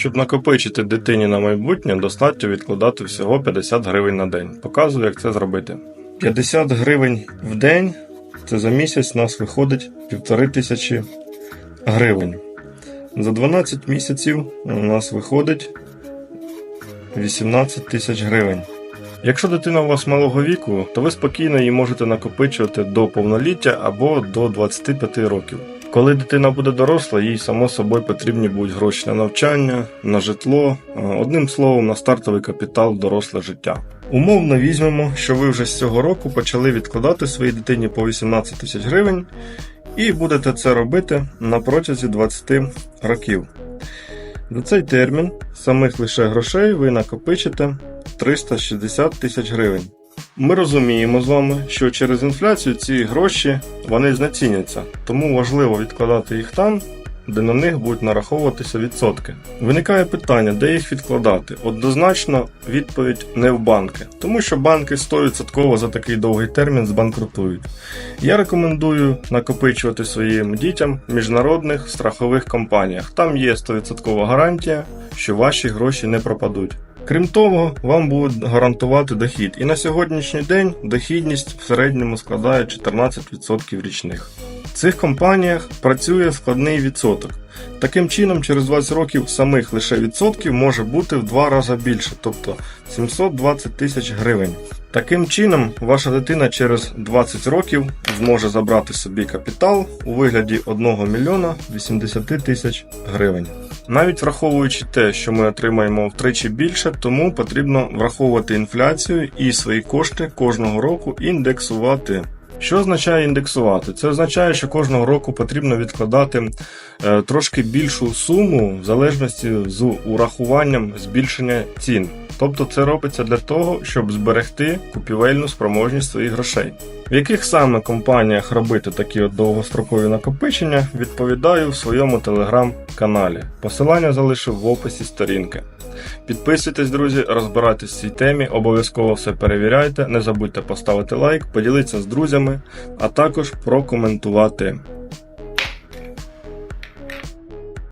Щоб накопичити дитині на майбутнє, достатньо відкладати всього 50 гривень на день. Показую, як це зробити. 50 гривень в день це за місяць у нас виходить півтори тисячі гривень. За 12 місяців у нас виходить 18 тисяч гривень. Якщо дитина у вас малого віку, то ви спокійно її можете накопичувати до повноліття або до 25 років. Коли дитина буде доросла, їй само собою потрібні будуть гроші на навчання, на житло, одним словом, на стартовий капітал доросле життя. Умовно візьмемо, що ви вже з цього року почали відкладати своїй дитині по 18 тисяч гривень, і будете це робити на протязі 20 років. За цей термін самих лише грошей ви накопичите 360 тисяч гривень. Ми розуміємо з вами, що через інфляцію ці гроші вони знеціняться, тому важливо відкладати їх там, де на них будуть нараховуватися відсотки. Виникає питання, де їх відкладати. Однозначно, відповідь не в банки, тому що банки 100% за такий довгий термін збанкрутують. Я рекомендую накопичувати своїм дітям в міжнародних страхових компаніях. Там є 100% гарантія, що ваші гроші не пропадуть. Крім того, вам будуть гарантувати дохід. І на сьогоднішній день дохідність в середньому складає 14% річних. В цих компаніях працює складний відсоток. Таким чином, через 20 років самих лише відсотків може бути в два рази більше, тобто 720 тисяч гривень. Таким чином, ваша дитина через 20 років зможе забрати собі капітал у вигляді 1 мільйона 80 тисяч гривень. Навіть враховуючи те, що ми отримаємо втричі більше, тому потрібно враховувати інфляцію і свої кошти кожного року індексувати. Що означає індексувати? Це означає, що кожного року потрібно відкладати е, трошки більшу суму в залежності з урахуванням збільшення цін. Тобто це робиться для того, щоб зберегти купівельну спроможність своїх грошей. В яких саме компаніях робити такі от довгострокові накопичення, відповідаю в своєму телеграм-каналі. Посилання залишив в описі сторінки. Підписуйтесь, друзі, розбирайтесь в цій темі, обов'язково все перевіряйте, не забудьте поставити лайк, поділитися з друзями, а також прокоментувати.